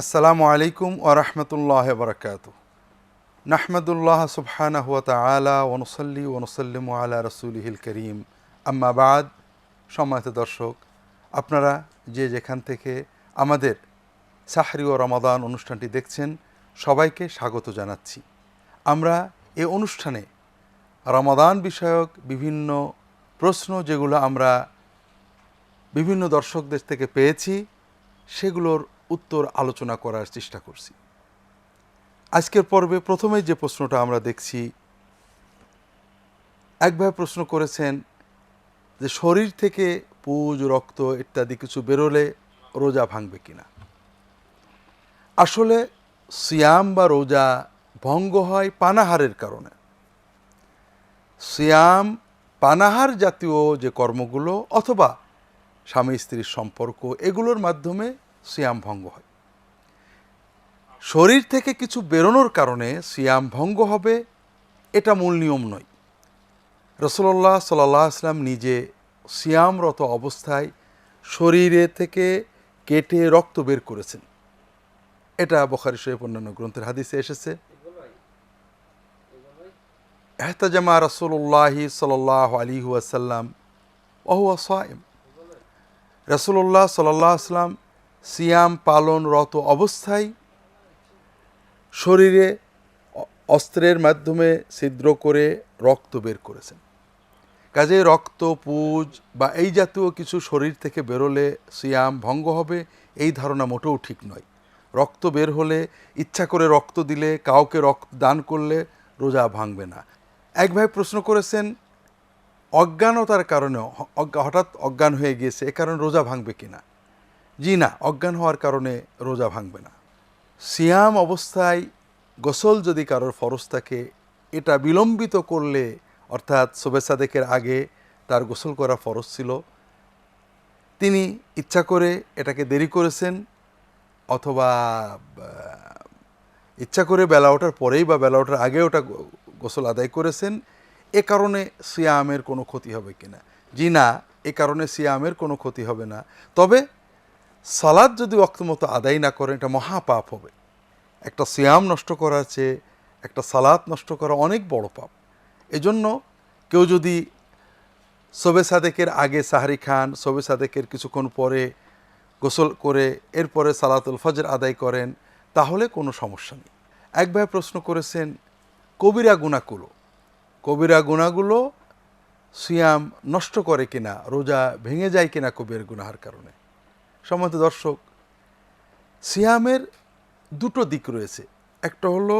আসসালামু আলাইকুম ওরহমতুল্লাহ বরকাত নাহমদুল্লাহ সুবহানাহ ওয়া তাআলা ওনসল্লি ওনসল্লিম আলা রসুলিহিল করিম। আম্মাবাদ সম্মানিত দর্শক, আপনারা যে যেখান থেকে আমাদের সাহরি ও রমাদান অনুষ্ঠানটি দেখছেন, সবাইকে স্বাগত জানাচ্ছি। আমরা এ অনুষ্ঠানে রমাদান বিষয়ক বিভিন্ন প্রশ্ন যেগুলো আমরা বিভিন্ন দর্শকদের থেকে পেয়েছি, সেগুলোর উত্তর আলোচনা করার চেষ্টা করছি। আজকের পর্বে প্রথমে যে প্রশ্নটা আমরা দেখছি একভাবে প্রশ্ন করেছেন যে শরীর থেকে পুজ, রক্ত ইত্যাদি কিছু বেরোলে রোজা ভাঙবে কিনা? আসলে সিয়াম বা রোজা ভঙ্গ হয় পানাহারের কারণে। সিয়াম পানাহার জাতীয় যে কর্মগুলো অথবা স্বামী স্ত্রীর সম্পর্ক, এগুলোর মাধ্যমে সিয়াম ভঙ্গ হয়। শরীর থেকে কিছু বেরোনোর কারণে সিয়াম ভঙ্গ হবে, এটা মূল নিয়ম নয়। রসল্লাহ সাল্লাহ আসলাম নিজে সিয়ামরত অবস্থায় শরীরে থেকে কেটে রক্ত বের করেছেন। এটা বখারি শরীফ অন্যান্য গ্রন্থের হাদিসে এসেছে। এহতাজামা রসুল্লাহি সাল্লাহ আলী ওয়াসাল্লাম, ওহুয়া সাইম। রসুল্লাহ সাল্লাহ আসলাম সিয়াম পালনরত অবস্থায় শরীরে অস্ত্রের মাধ্যমে ছিদ্র করে রক্ত বের করেছেন। কাজে রক্ত, পুজ বা এই জাতীয় কিছু শরীর থেকে বেরোলে সিয়াম ভঙ্গ হবে, এই ধারণা মোটেও ঠিক নয়। রক্ত বের হলে ইচ্ছা করে রক্ত দিলে, কাউকে রক্ত দান করলে রোজা ভাঙবে না। এক ভাই প্রশ্ন করেছেন, অজ্ঞানতার কারণে হঠাৎ অজ্ঞান হয়ে গিয়েছে, এ কারণে রোজা ভাঙবে কিনা? জি না, অজ্ঞান হওয়ার কারণে রোজা ভাঙবে না। সিয়াম অবস্থায় গোসল যদি কারোর ফরজ থাকে, এটা বিলম্বিত করলে, অর্থাৎ শোবে সাদেকের আগে তার গোসল করা ফরজ ছিল। তিনি ইচ্ছা করে এটাকে দেরি করেছেন, অথবা ইচ্ছা করে বেলা ওঠার পরেই বা বেলা ওঠার আগে ওটা গোসল আদায় করেছেন, এ কারণে সিয়ামের কোনো ক্ষতি হবে কিনা। জি না, এ কারণে সিয়ামের কোনো ক্ষতি হবে না। তবে সালাদ যদি মতো আদায় না করেন, এটা মহাপাপ হবে। একটা সিয়াম নষ্ট করার চেয়ে একটা সালাদ নষ্ট করা অনেক বড় পাপ। এজন্য কেউ যদি সবে সাদেকের আগে সাহারি খান সবে সাদেকের কিছুক্ষণ পরে গোসল করে এরপরে সালাতুল ফজর আদায় করেন, তাহলে কোনো সমস্যা নেই। এক ভাই প্রশ্ন করেছেন, কবিরা গুণাগুলো? কবিরা গুণাগুলো সিয়াম নষ্ট করে কিনা? রোজা ভেঙে যায় কিনা কবির গুনাহার কারণে? সম্মত দর্শক, সিয়ামের দুটো দিক রয়েছে। একটা হলো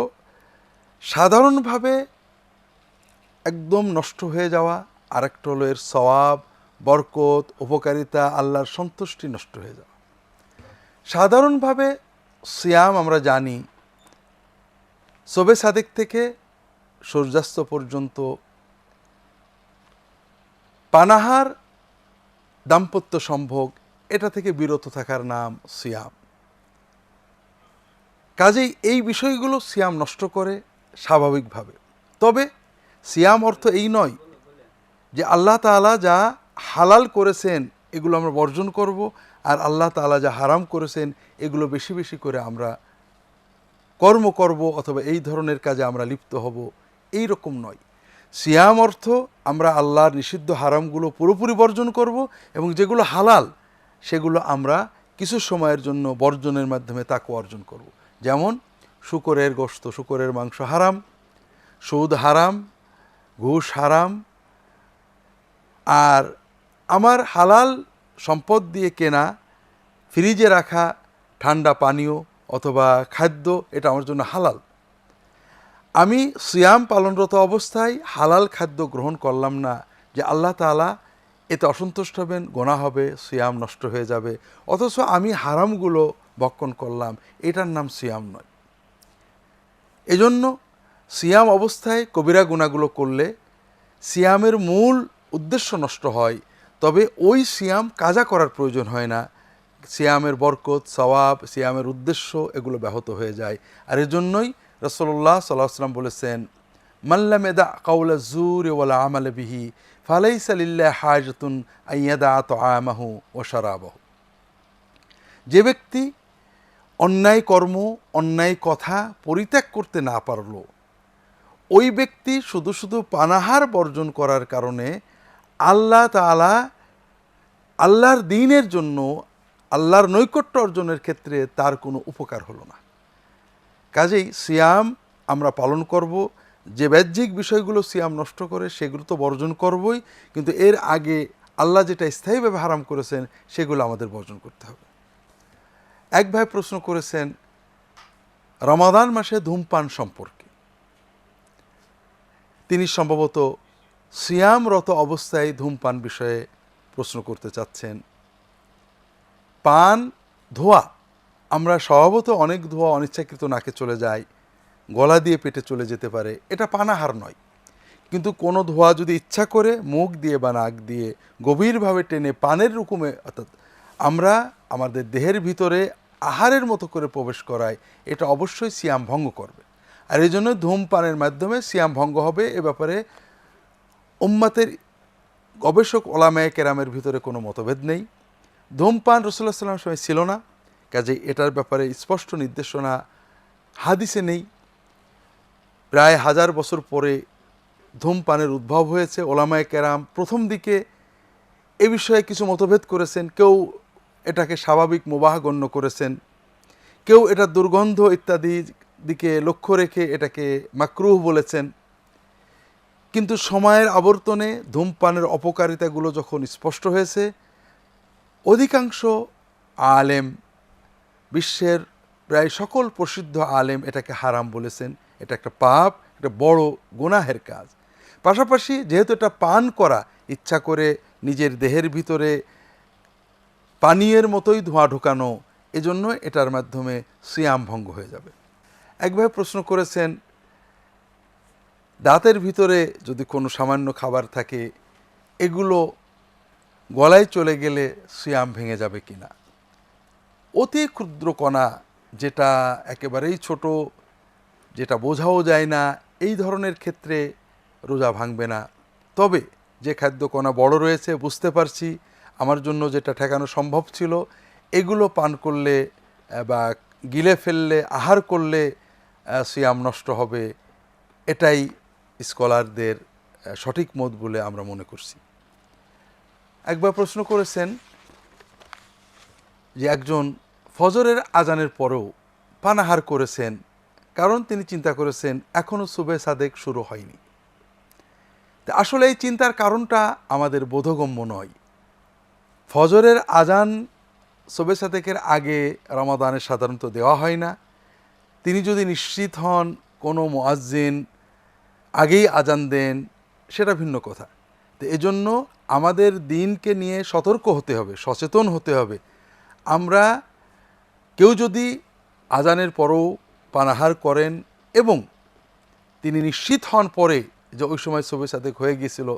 সাধারণভাবে একদম নষ্ট হয়ে যাওয়া আর একটা হলো এর সওয়াব, বরকত, উপকারিতা, আল্লাহর সন্তুষ্টি নষ্ট হয়ে যাওয়া। সাধারণভাবে সিয়াম আমরা জানি, সবে সাদেক থেকে সূর্যাস্ত পর্যন্ত পানাহার দাম্পত্য সম্ভোগ এটা থেকে বিরত থাকার নাম সিয়াম। কাজেই এই বিষয়গুলো সিয়াম নষ্ট করে স্বাভাবিকভাবে। তবে সিয়াম অর্থ এই নয় যে আল্লাহ তালা যা হালাল করেছেন এগুলো আমরা বর্জন করব আর আল্লাহ তালা যা হারাম করেছেন এগুলো বেশি বেশি করে আমরা কর্ম করব অথবা এই ধরনের কাজে আমরা লিপ্ত হব, এই রকম নয়। সিয়াম অর্থ আমরা আল্লাহর নিষিদ্ধ হারামগুলো পুরোপুরি বর্জন করব এবং যেগুলো হালাল সেগুলো আমরা কিছু সময়ের জন্য বর্জনের মাধ্যমে তাকে অর্জন করব। যেমন, শুকরের গোস্ত শুকরের মাংস হারাম, সুদ হারাম, ঘুষ হারাম, আর আমার হালাল সম্পদ দিয়ে কেনা, ফ্রিজে রাখা ঠান্ডা পানীয় অথবা খাদ্য, এটা আমার জন্য হালাল আমি সিয়াম পালনরত অবস্থায় হালাল খাদ্য গ্রহণ করলাম না যে আল্লাহ তালা এতে অসন্তুষ্ট হবেন, গোনা হবে, সিয়াম নষ্ট হয়ে যাবে। অথচ আমি হারামগুলো বক্ষণ করলাম, এটার নাম সিয়াম নয়। এজন্য সিয়াম অবস্থায় কবিরা গুণাগুলো করলে সিয়ামের মূল উদ্দেশ্য নষ্ট হয়, তবে ওই সিয়াম কাজা করার প্রয়োজন হয় না। সিয়ামের বরকত, সওয়াব, সিয়ামের উদ্দেশ্য এগুলো ব্যাহত হয়ে যায়। আর এজন্যই রসল্লাহ সাল্লাহ সাল্লাম বলেছেন মাল্লামেদা কাউলা জুর ওয়ালা আমল বিহি ফালাইসালিল্লা হাজতুন আইয়াদা তো আমাহু ও সারাবাহু যে ব্যক্তি অন্যায় কর্ম, অন্যায় কথা পরিত্যাগ করতে না পারল, ওই ব্যক্তি শুধু শুধু পানাহার বর্জন করার কারণে আল্লাহ তাআলা আল্লাহর দিনের জন্য, আল্লাহর নৈকট্য অর্জনের ক্ষেত্রে তার কোনো উপকার হলো না। কাজেই সিয়াম আমরা পালন করব যে বাহ্যিক বিষয়গুলো সিয়াম নষ্ট করে, সেগুলো তো বর্জন করবই, কিন্তু এর আগে আল্লাহ যেটা স্থায়ীভাবে হারাম করেছেন, সেগুলো আমাদের বর্জন করতে হবে। এক ভাই প্রশ্ন করেছেন, রমাদান মাসে ধূমপান সম্পর্কে। তিনি সম্ভবত সিয়ামরত অবস্থায় ধূমপান বিষয়ে প্রশ্ন করতে চাচ্ছেন। পান, ধোয়া। আমরা স্বভাবত অনেক ধোয়া অনিচ্ছাকৃত নাকে চলে যায় গলা দিয়ে পেটে চলে যেতে পারে, এটা পানাহার নয়। কিন্তু কোনো ধোয়া যদি ইচ্ছা করে মুখ দিয়ে বা নাক দিয়ে গভীরভাবে টেনে পানের রকমে, অর্থাৎ আমরা আমাদের দেহের ভিতরে আহারের মতো করে প্রবেশ করায় এটা অবশ্যই সিয়াম ভঙ্গ করবে। আর এই জন্য ধূমপানের মাধ্যমে সিয়াম ভঙ্গ হবে, এ ব্যাপারে উম্মাতের গবেষক ওলামায় কেরামের ভিতরে কোনো মতভেদ নেই। ধূমপান রসুল্লাহ সাল্লাম সময় ছিল না কাজে এটার ব্যাপারে স্পষ্ট নির্দেশনা হাদিসে নেই। প্রায় হাজার বছর পরে ধূমপানের উদ্ভব হয়েছে। ওলামায় কেরাম প্রথম দিকে এ বিষয়ে কিছু মতভেদ করেছেন। কেউ এটাকে স্বাভাবিক মোবাহ গণ্য করেছেন। কেউ এটা দুর্গন্ধ ইত্যাদি দিকে লক্ষ্য রেখে এটাকে মাকরুহ বলেছেন। কিন্তু সময়ের আবর্তনে ধূমপানের অপকারিতাগুলো যখন স্পষ্ট হয়েছে, অধিকাংশ আলেম, বিশ্বের প্রায় সকল প্রসিদ্ধ আলেম এটাকে হারাম বলেছেন। এটা একটা পাপ একটা বড় গুনাহের কাজ। পাশাপাশি যেহেতু এটা পান করা, ইচ্ছা করে নিজের দেহের ভিতরে পানীয়ের মতোই ধোঁয়া ঢুকানো, এজন্য এটার মাধ্যমে সিয়াম ভঙ্গ হয়ে যাবে। একভাবে প্রশ্ন করেছেন, দাঁতের ভিতরে যদি কোনো সামান্য খাবার থাকে, এগুলো গলায় চলে গেলে সিয়াম ভেঙে যাবে কিনা? অতি ক্ষুদ্র কণা, যেটা একেবারেই ছোট যেটা বোঝাও যায় না, এই ধরনের ক্ষেত্রে রোজা ভাঙবে না। তবে যে খাদ্য কণা বড় রয়েছে, বুঝতে পারছি, আমার জন্য যেটা ঠেকানো সম্ভব ছিল, এগুলো পান করলে বা গিলে ফেললে, আহার করলে সিয়াম নষ্ট হবে। এটাই স্কলারদের সঠিক মত বলে আমরা মনে করছি। একবার প্রশ্ন করেছেন যে একজন ফজরের আজানের পরেও পানাহার করেছেন কারণ তিনি চিন্তা করেছেন এখনও সুবে সাদেক শুরু হয়নি। আসলে এই চিন্তার কারণটা আমাদের বোধগম্য নয়। ফজরের আজান সুবে সাদেকের আগে রমাদানের সাধারণত দেওয়া হয় না। তিনি যদি নিশ্চিত হন, কোনো মোয়াজ্জিন আগেই আজান দেন, সেটা ভিন্ন কথা। তো এজন্য আমাদের দিনকে নিয়ে সতর্ক হতে হবে, সচেতন হতে হবে। আমরা কেউ যদি আজানের পরও পানাহার করেন এবং তিনি নিশ্চিত হন পরে যে ওই সময় সবে সাদেক হয়ে গিয়েছিল,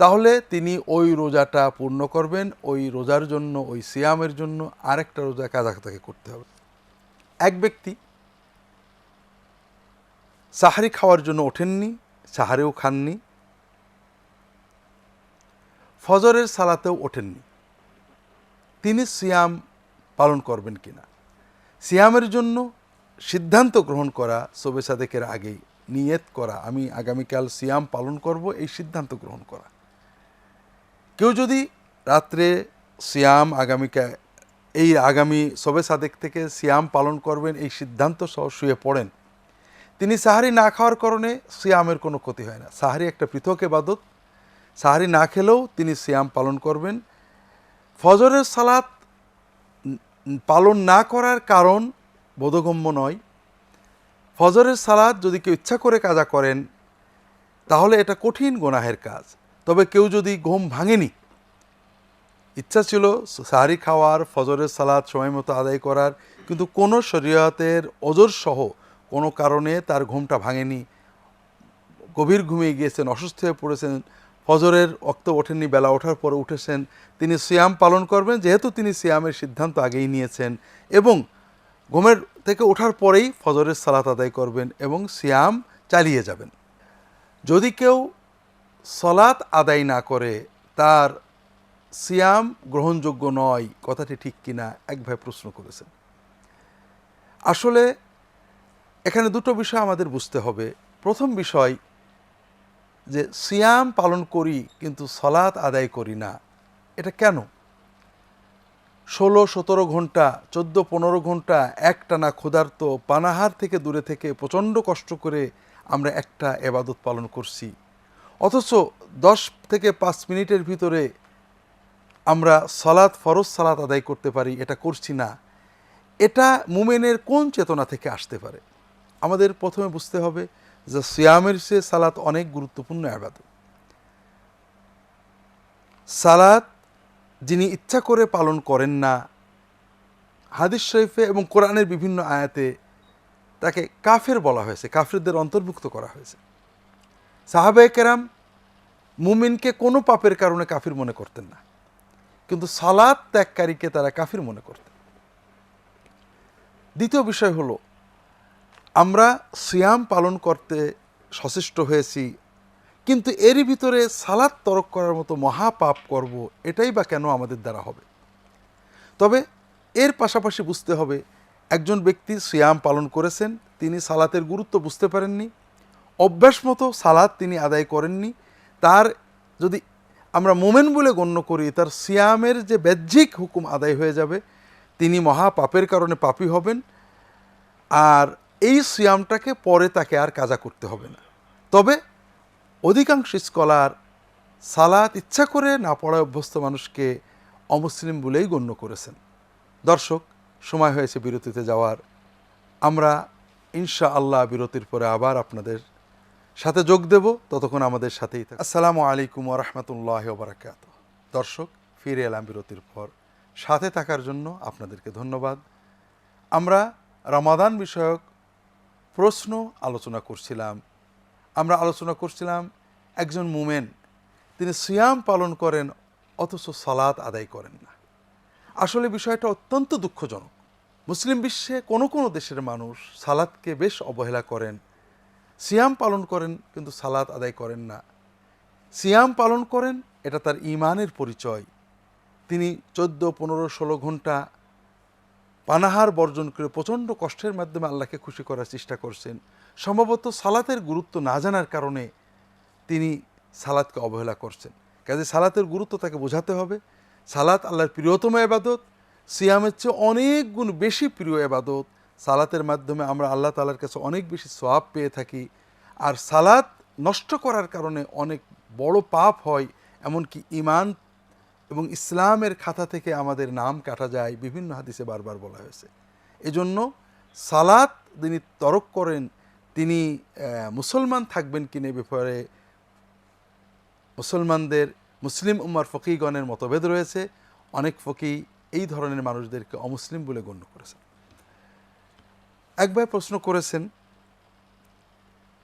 তাহলে তিনি ওই রোজাটা পূর্ণ করবেন, ওই রোজার জন্য, ওই সিয়ামের জন্য আরেকটা রোজা কাজা তাকে করতে হবে। এক ব্যক্তি সাহারি খাওয়ার জন্য ওঠেননি, সাহারেও খাননি, ফজরের সালাতেও ওঠেননি। তিনি সিয়াম পালন করবেন কিনা? সিয়ামের জন্য সিদ্ধান্ত গ্রহণ করা সবে সাদেকের আগেই, নিয়ত করা, আমি আগামীকাল সিয়াম পালন করব, এই সিদ্ধান্ত গ্রহণ করা। কেউ যদি রাত্রে সিয়াম আগামীকা এই আগামী সবে সাদেক থেকে সিয়াম পালন করবেন, এই সিদ্ধান্ত সহ শুয়ে পড়েন, তিনি সাহারি না খাওয়ার কারণে সিয়ামের কোনো ক্ষতি হয় না। সাহারি একটা পৃথক এবাদত। সাহারি না খেলেও তিনি সিয়াম পালন করবেন। ফজরের সালাত পালন না করার কারণ বোধগম্য নয়। ফজরের সালাদ যদি কেউ ইচ্ছা করে কাজা করেন, তাহলে এটা কঠিন গোনাহের কাজ। তবে কেউ যদি ঘুম ভাঙেনি, ইচ্ছা ছিল সাহারি খাওয়ার, ফজরের সালাদ সময় মতো আদায় করার, কিন্তু কোনো শরীয়তের ওজর সহ কোনো কারণে তার ঘুমটা ভাঙেনি, গভীর ঘুমিয়ে গিয়েছেন, অসুস্থ হয়ে পড়েছেন, ফজরের অক্ত ওঠেননি, বেলা ওঠার পরে উঠেছেন, তিনি সিয়াম পালন করবেন, যেহেতু তিনি সিয়ামের সিদ্ধান্ত আগেই নিয়েছেন এবং ঘুমের থেকে ওঠার পরেই ফজরের সালাত আদায় করবেন এবং সিয়াম চালিয়ে যাবেন। যদি কেউ সলাত আদায় না করে, তার সিয়াম গ্রহণযোগ্য নয়, কথাটি ঠিক কিনা এক ভাই প্রশ্ন করেছেন। আসলে এখানে দুটো বিষয় আমাদের বুঝতে হবে। প্রথম বিষয় যে সিয়াম পালন করি কিন্তু সলাৎ আদায় করি না, এটা কেন? ষোলো, সতেরো ঘণ্টা, চোদ্দ, পনেরো ঘণ্টা একটানা ক্ষুধার্ত পানাহার থেকে দূরে থেকে প্রচণ্ড কষ্ট করে আমরা একটা এবাদত পালন করছি। অথচ দশ থেকে পাঁচ মিনিটের ভিতরে আমরা সালাত, ফরজ সালাত আদায় করতে পারি, এটা করছি না। এটা মুমেনের কোন চেতনা থেকে আসতে পারে? আমাদের প্রথমে বুঝতে হবে যে সিয়ামের সে সালাত অনেক গুরুত্বপূর্ণ আবাদত। সালাত যিনি ইচ্ছা করে পালন করেন না, হাদিস শরীফে এবং কোরআনের বিভিন্ন আয়াতে তাকে কাফের বলা হয়েছে, কাফেরদের অন্তর্ভুক্ত করা হয়েছে। সাহাবে কেরাম মুমিনকে কোনো পাপের কারণে কাফির মনে করতেন না, কিন্তু সালাদ ত্যাগকারীকে তারা কাফির মনে করতেন। দ্বিতীয় বিষয় হলো, আমরা সিয়াম পালন করতে সচেষ্ট হয়েছি কিন্তু এরই ভিতরে সালাদ তরক করার মতো মহাপাপ করব, এটাই বা কেন আমাদের দ্বারা হবে? তবে এর পাশাপাশি বুঝতে হবে, একজন ব্যক্তি সিয়াম পালন করেছেন, তিনি সালাতের গুরুত্ব বুঝতে পারেননি, অভ্যাস মতো সালাদ তিনি আদায় করেননি, তার যদি আমরা মোমেন বলে গণ্য করি, তার সিয়ামের যে বাহ্যিক হুকুম আদায় হয়ে যাবে, তিনি মহাপাপের কারণে পাপী হবেন, আর এই সিয়ামটাকে পরে তাকে আর কাজা করতে হবে না। তবে অধিকাংশ স্কলার সালাত ইচ্ছা করে না পড়ায় অভ্যস্ত মানুষকে অমুসলিম বলেই গণ্য করেছেন। দর্শক, সময় হয়েছে বিরতিতে যাওয়ার। আমরা ইনশা আল্লাহ বিরতির পরে আবার আপনাদের সাথে যোগ দেব। ততক্ষণ আমাদের সাথেই থাক আসসালামু আলাইকুম রহমতুল্লাহ বারাকাত দর্শক, ফিরে এলাম বিরতির পর। সাথে থাকার জন্য আপনাদেরকে ধন্যবাদ। আমরা রামাদান বিষয়ক প্রশ্ন আলোচনা করছিলাম। আমরা আলোচনা করছিলাম একজন মুমেন, তিনি সিয়াম পালন করেন, অথচ সালাত আদায় করেন না। আসলে বিষয়টা অত্যন্ত দুঃখজনক। মুসলিম বিশ্বে কোনো কোনো দেশের মানুষ সালাদকে বেশ অবহেলা করেন, সিয়াম পালন করেন, কিন্তু সালাত আদায় করেন না। সিয়াম পালন করেন, এটা তার ইমানের পরিচয়। তিনি চোদ্দ, পনেরো, ষোলো ঘণ্টা পানাহার বর্জন করে প্রচণ্ড কষ্টের মাধ্যমে আল্লাহকে খুশি করার চেষ্টা করছেন। সম্ভবত সালাতের গুরুত্ব না জানার কারণে তিনি সালাতকে অবহেলা করছেন। কাজে সালাতের গুরুত্ব তাকে বোঝাতে হবে। সালাত আল্লাহর প্রিয়তম এবাদত, সিয়ামের চেয়ে অনেক গুণ বেশি প্রিয় এবাদত। সালাতের মাধ্যমে আমরা আল্লাহ তালার কাছে অনেক বেশি সোয়াব পেয়ে থাকি। আর সালাত নষ্ট করার কারণে অনেক বড় পাপ হয়, এমনকি ইমান এবং ইসলামের খাতা থেকে আমাদের নাম কাটা যায়। বিভিন্ন হাদিসে বারবার বলা হয়েছে। এজন্য সালাত যিনি তরক করেন তিনি মুসলমান থাকবেন কিনা ব্যাপারে মুসলমানদের, মুসলিম উম্মার ফকিগণের মতভেদ রয়েছে। অনেক ফকি এই ধরনের মানুষদেরকে অমুসলিম বলে গণ্য করেছেন। একবার প্রশ্ন করেছেন,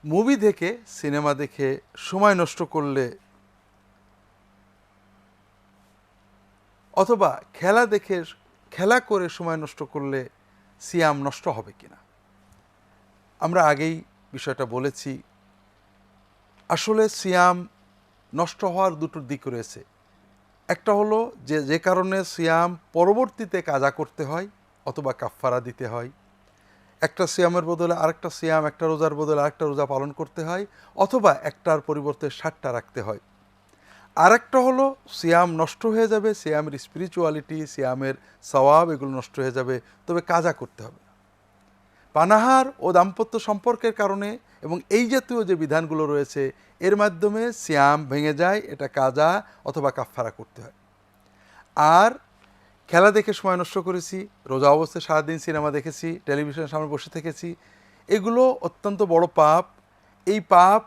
মুভি দেখে, সিনেমা দেখে সময় নষ্ট করলে অথবা খেলা দেখে, খেলা করে সময় নষ্ট করলে সিয়াম নষ্ট হবে কিনা? আমরা আগেই বিষয়টা বলেছি, আসলে সিয়াম নষ্ট হওয়ার দুটো দিক রয়েছে। একটা হলো যে যে কারণে সিয়াম পরবর্তীতে কাজা করতে হয় অথবা কাফফারা দিতে হয়। একটা সিয়ামের বদলে আরেকটা সিয়াম, একটা রোজার বদলে আরেকটা রোজা পালন করতে হয় অথবা একটার পরিবর্তে ষাটটা রাখতে হয়। আরেকটা হলো সিয়াম নষ্ট হয়ে যাবে, সিয়ামের স্পিরিচুয়ালিটি সিয়ামের সওয়াব এগুলো নষ্ট হয়ে যাবে, তবে কাজা করতে হবে। পানাহার ও দাম্পত্য সম্পর্কের কারণে এবং এই জাতীয় যে বিধানগুলো রয়েছে, এর মাধ্যমে সিয়াম ভেঙে যায়, এটা কাজা অথবা কাফফারা করতে হয়। আর খেলা দেখে সময় নষ্ট করেছি, রোজা অবস্থায় সারাদিন সিনেমা দেখেছি, টেলিভিশনের সামনে বসে থেকেছি, এগুলো অত্যন্ত বড় পাপ। এই পাপ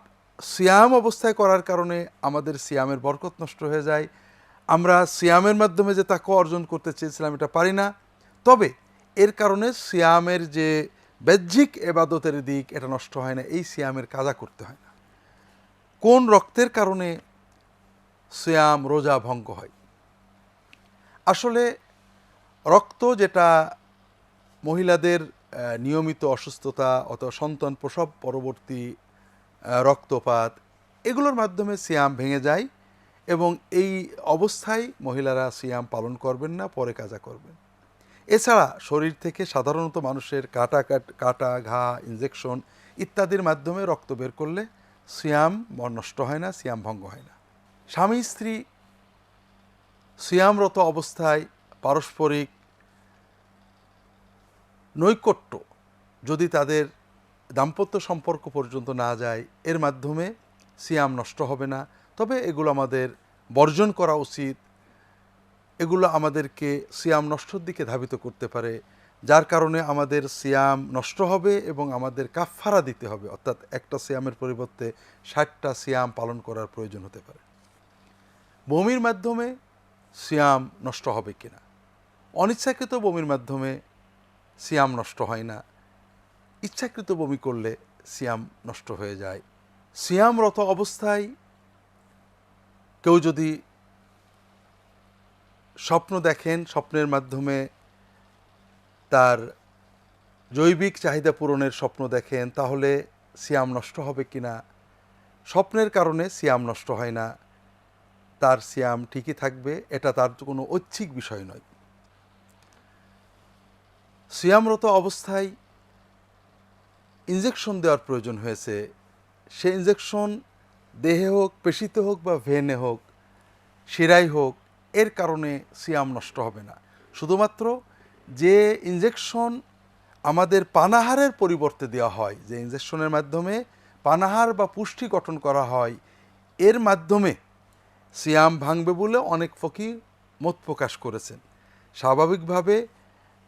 সিয়াম অবস্থায় করার কারণে আমাদের সিয়ামের বরকত নষ্ট হয়ে যায়। আমরা সিয়ামের মাধ্যমে যে তাকে অর্জন করতে চেয়েছিলাম, এটা পারি না। তবে এর কারণে সিয়ামের যে বাহ্যিক এবাদতের দিক এটা নষ্ট হয় না, এই সিয়ামের কাজা করতে হয় না। কোন রক্তের কারণে সিয়াম, রোজা ভঙ্গ হয়? আসলে রক্ত যেটা মহিলাদের নিয়মিত অসুস্থতা অথবা সন্তান প্রসব পরবর্তী রক্তপাত, এগুলোর মাধ্যমে সিয়াম ভেঙে যায় এবং এই অবস্থায় মহিলারা সিয়াম পালন করবেন না, পরে কাজা করবেন। এছাড়া শরীর থেকে সাধারণত মানুষের কাটা কাট- ঘা ইনজেকশন ইত্যাদির মাধ্যমে রক্ত বের করলে সিয়াম নষ্ট হয় না, সিয়াম ভঙ্গ হয় না। স্বামী, স্ত্রী সিয়ামরত অবস্থায় পারস্পরিক নৈকট্য যদি তাদের দাম্পত্য সম্পর্ক পর্যন্ত না যায়, এর মাধ্যমে সিয়াম নষ্ট হবে না। তবে এগুলো আমাদের বর্জন করা উচিত। এগুলো আমাদেরকে সিয়াম নষ্টর দিকে ধাবিত করতে পারে, যার কারণে আমাদের সিয়াম নষ্ট হবে এবং আমাদের কাফফারা দিতে হবে। অর্থাৎ একটা সিয়ামের পরিবর্তে ষাটটা সিয়াম পালন করার প্রয়োজন হতে পারে। বমির মাধ্যমে সিয়াম নষ্ট হবে কিনা? অনিচ্ছাকৃত বমির মাধ্যমে সিয়াম নষ্ট হয় না। ইচ্ছাকৃত বমি করলে সিয়াম নষ্ট হয়ে যায়। সিয়ামরত অবস্থায় কেউ যদি স্বপ্ন দেখেন, স্বপ্নের মাধ্যমে তার জৈবিক চাহিদা পূরণের স্বপ্ন দেখেন, তাহলে সিয়াম নষ্ট হবে কি না? স্বপ্নের কারণে সিয়াম নষ্ট হয় না। তার সিয়াম ঠিকই থাকবে, এটা তার কোনো ঐচ্ছিক বিষয় নয়। সিয়ামরত অবস্থায় ইনজেকশন দেওয়ার প্রয়োজন হয়েছে। সে ইনজেকশন দেহে হোক, পেশিতে হোক বা ভেনে হোক শিরাই হোক এর কারণে সিয়াম নষ্ট হবে না। শুধুমাত্র যে ইঞ্জেকশন আমাদের পানাহারের পরিবর্তে দেওয়া হয়, যে ইঞ্জেকশনের মাধ্যমে পানাহার বা পুষ্টি গঠন করা হয়, এর মাধ্যমে সিয়াম ভাঙবে বলে অনেক ফকির মত প্রকাশ করেছেন। স্বাভাবিকভাবে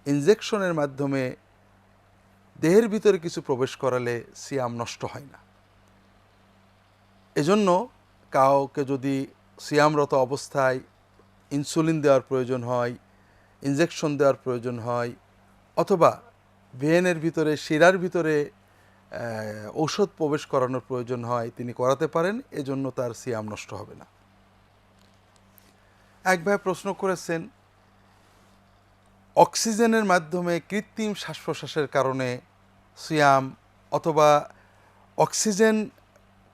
ইঞ্জেকশনের মাধ্যমে দেহের ভিতরে কিছু প্রবেশ করালে সিয়াম নষ্ট হয় না। এজন্য কাউকে যদি সিয়ামরত অবস্থায় ইনসুলিন দেওয়ার প্রয়োজন হয়, ইনজেকশন দেওয়ার প্রয়োজন হয়, অথবা ভেনের ভিতরে, শিরার ভিতরে ঔষধ প্রবেশ করানোর প্রয়োজন হয়, তিনি করাতে পারেন, এজন্য তার সিয়াম নষ্ট হবে না। এক ভাই প্রশ্ন করেছেন, অক্সিজেনের মাধ্যমে কৃত্রিম শ্বাস প্রশ্বাসের কারণে সিয়াম অথবা অক্সিজেন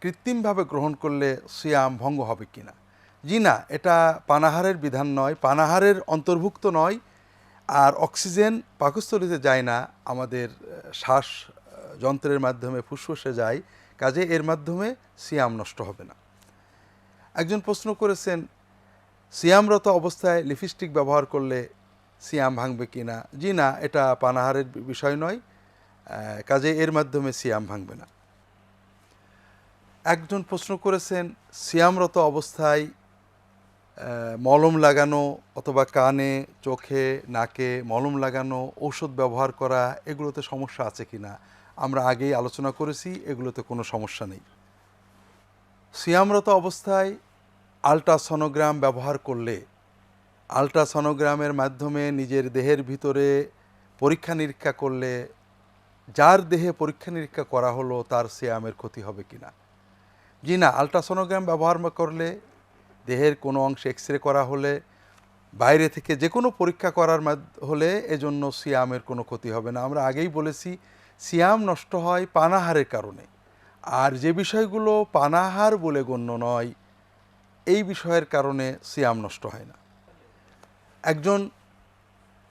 কৃত্রিমভাবে গ্রহণ করলে সিয়াম ভঙ্গ হবে কিনা? জি না, এটা পানাহারের বিধান নয়, পানাহারের অন্তর্ভুক্ত নয়, আর অক্সিজেন পাকস্থলিতে যায় না, আমাদের শ্বাস যন্ত্রের মাধ্যমে ফুসফুসে যায়, কাজে এর মাধ্যমে সিয়াম নষ্ট হবে না। একজন প্রশ্ন করেছেন, সিয়ামরত অবস্থায় লিপস্টিক ব্যবহার করলে সিয়াম ভাঙবে কি না? জি না, এটা পানাহারের বিষয় নয় কাজে এর মাধ্যমে সিয়াম ভাঙবে না। একজন প্রশ্ন করেছেন, সিয়ামরত অবস্থায় মলম লাগানো অথবা কানে, চোখে, নাকে মলম লাগানো, ঔষধ ব্যবহার করা, এগুলোতে সমস্যা আছে কি না? আমরা আগেই আলোচনা করেছি, এগুলোতে কোনো সমস্যা নেই। সিয়ামরত অবস্থায় আলট্রাসনোগ্রাম ব্যবহার করলে, আলট্রাসনোগ্রামের মাধ্যমে নিজের দেহের ভিতরে পরীক্ষা নিরীক্ষা করলে, যার দেহে পরীক্ষা নিরীক্ষা করা হলো, তার সিয়ামের ক্ষতি হবে কিনা জি না, আলট্রাসনোগ্রাম ব্যবহার করলে দেহের কোনো অংশে এক্স রে করা হলে, বাইরে থেকে যে কোনো পরীক্ষা করার হলে এজন্য সিয়ামের কোনো ক্ষতি হবে না। আমরা আগেই বলেছি, সিয়াম নষ্ট হয় পানাহারের কারণে। আর যে বিষয়গুলো পানাহার বলে গণ্য নয়, এই বিষয়ের কারণে সিয়াম নষ্ট হয় না। একজন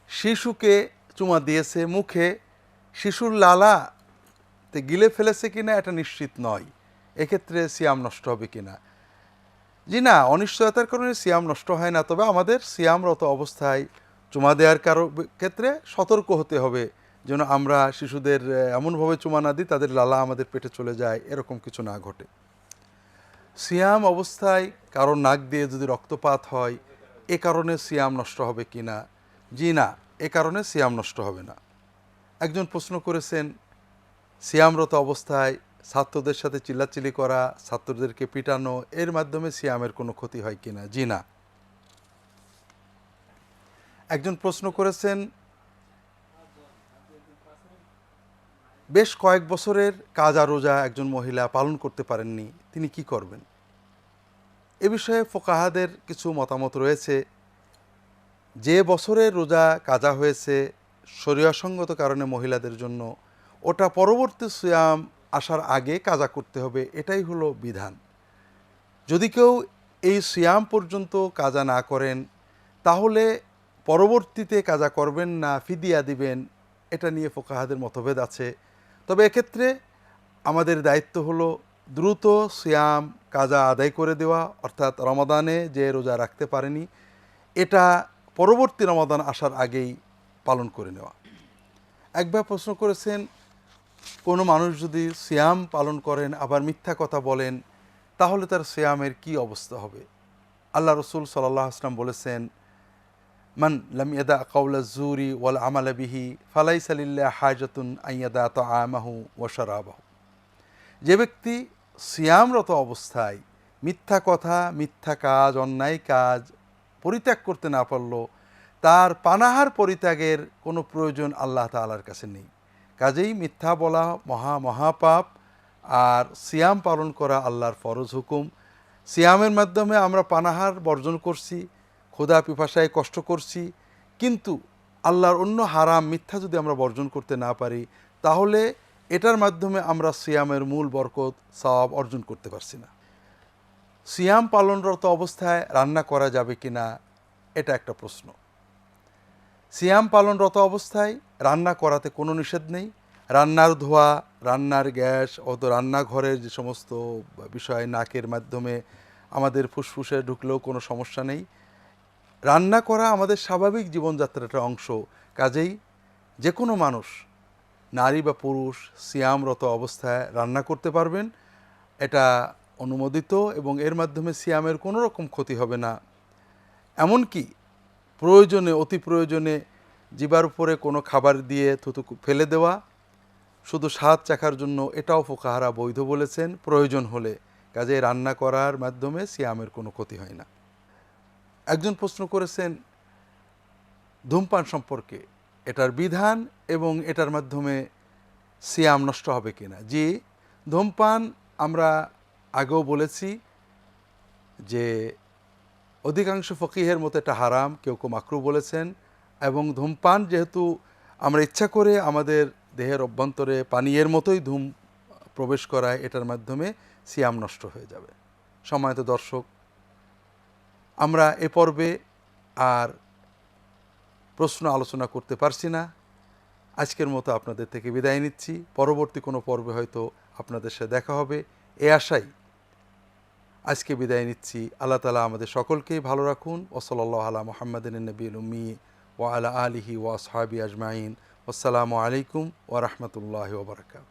শিশুকে চুমা দিয়েছে মুখে, শিশুর লালা তে গিলে ফেলেছে কিনা এটা নিশ্চিত নয়। এক্ষেত্রে সিয়াম নষ্ট হবে কিনা? জি না, অনিশ্চয়তার কারণে সিয়াম নষ্ট হয় না, তবে আমাদের সিয়ামরত অবস্থায় চুমা দেওয়ার কারও ক্ষেত্রে সতর্ক হতে হবে। যেন আমরা শিশুদের এমনভাবে চুমা না দিই, তাদের লালা আমাদের পেটে চলে যায়, এরকম কিছু না ঘটে। সিয়াম অবস্থায় কারও নাক দিয়ে যদি রক্তপাত হয়, এ কারণে সিয়াম নষ্ট হবে কি না? জি না, এ কারণে সিয়াম নষ্ট হবে না। একজন প্রশ্ন করেছেন, সিয়ামরত অবস্থায় ছাত্রদের সাথে চিল্লাচিল্লি করা, ছাত্রদেরকে পিটানো, এর মাধ্যমে সিয়ামের কোনো ক্ষতি হয় কিনা জি না। একজন প্রশ্ন করেছেন, বেশ কয়েক বছরের কাজা রোজা একজন মহিলা পালন করতে পারেননি, তিনি কি করবেন? এ বিষয়ে ফোকাহাদের কিছু মতামত রয়েছে। যে বছরের রোজা কাজা হয়েছে, শরীয়সঙ্গত কারণে মহিলাদের জন্য, ওটা পরবর্তী সিয়াম আসার আগে কাজা করতে হবে, এটাই হলো বিধান। যদি কেউ এই সিয়াম পর্যন্ত কাজা না করেন, তাহলে পরবর্তীতে কাজা করবেন না, ফিদিয়া দিবেন, এটা নিয়ে ফোকাহাদের মতভেদ আছে। তবে এক্ষেত্রে আমাদের দায়িত্ব হলো দ্রুত সিয়াম কাজা আদায় করে দেওয়া, অর্থাৎ রমাদানে যে রোজা রাখতে পারেনি, এটা পরবর্তী রমাদান আসার আগেই পালন করে নেওয়া। একবার প্রশ্ন করেছেন কোনো মানুষ যদি সিয়াম পালন করেন, আবার মিথ্যা কথা বলেন, তাহলে তার সিয়ামের কি অবস্থা হবে? আল্লাহ রসুল সাল্লাহ আসলাম বলেছেন, মান লাম ইয়াদা কাউলা জুরি ওয়াল আমালা বিহি ফালাই সালিল্লাহ হাজাতুন আইয়াদা তো আমাহু ও শরাবাহু। যে ব্যক্তি সিয়ামরত অবস্থায় মিথ্যা কথা, মিথ্যা কাজ, অন্যায় কাজ পরিত্যাগ করতে না পারল, তার পানাহার পরিত্যাগের কোনো প্রয়োজন আল্লাহ তালার কাছে নেই। কাজেই মিথ্যা বলা মহা মহাপাপ আর সিয়াম পালন করা আল্লাহর ফরজ হুকুম। সিয়ামের মাধ্যমে আমরা পানাহার বর্জন করছি, ক্ষুধা পিপাসায় কষ্ট করছি। কিন্তু আল্লাহর অন্য হারাম মিথ্যা যদি আমরা বর্জন করতে না পারি, তাহলে এটার মাধ্যমে আমরা সিয়ামের মূল বরকত, সওয়াব অর্জন করতে পারছি না। সিয়াম পালনরত অবস্থায় রান্না করা যাবে কি না এটা একটা প্রশ্ন। সিয়াম পালনরত অবস্থায় রান্না করাতে কোনো নিষেধ নেই। রান্নার ধোয়া, রান্নার গ্যাস, অত রান্নাঘরের যে সমস্ত বিষয় নাকের মাধ্যমে আমাদের ফুসফুসে ঢুকলেও কোনো সমস্যা নেই। রান্না করা আমাদের স্বাভাবিক জীবনযাত্রার একটা অংশ। কাজেই যে কোনো মানুষ, নারী বা পুরুষ, সিয়ামরত অবস্থায় রান্না করতে পারবেন। এটা অনুমোদিত এবং এর মাধ্যমে সিয়ামের কোনো রকম ক্ষতি হবে না। এমনকি প্রয়োজনে, অতি প্রয়োজনে জিবার উপরে কোনো খাবার দিয়ে থুতু ফেলে দেওয়া, শুধু স্বাদ চাখার জন্য এটাও ফোকাহারা বৈধ বলেছেন। প্রয়োজন হলে কাজে রান্না করার মাধ্যমে সিয়ামের কোনো ক্ষতি হয় না। একজন প্রশ্ন করেছেন, ধূমপান সম্পর্কে এটার বিধান এবং এটার মাধ্যমে সিয়াম নষ্ট হবে কিনা? জি, ধূমপান আমরা আগেও বলেছি যে অধিকাংশ ফকিহের মতো এটা হারাম, কেউ কেউ মাকরু বলেছেন। এবং ধূমপান যেহেতু আমরা ইচ্ছা করে আমাদের দেহের অভ্যন্তরে পানীয়ের মতোই ধূম প্রবেশ করায়, এটার মাধ্যমে সিয়াম নষ্ট হয়ে যাবে। সময়ত দর্শক, আমরা এ পর্বে আর প্রশ্ন আলোচনা করতে পারছি না। আজকের মতো আপনাদের থেকে বিদায় নিচ্ছি। পরবর্তী কোনো পর্বে হয়তো আপনাদের সাথে দেখা হবে। এ আশাই আজকে বিদায় নিচ্ছি। আল্লাহ তালা আমাদের সকলকেই ভালো রাখুন। ওসলাল্লাহ আলা মোহাম্মদিন নবীল উম্মি। ও আলা আলিহি ওয়াসহাবি আজমাইন আসসালামু আলাইকুম ওরহমতুল্লাহ ওবরাকাত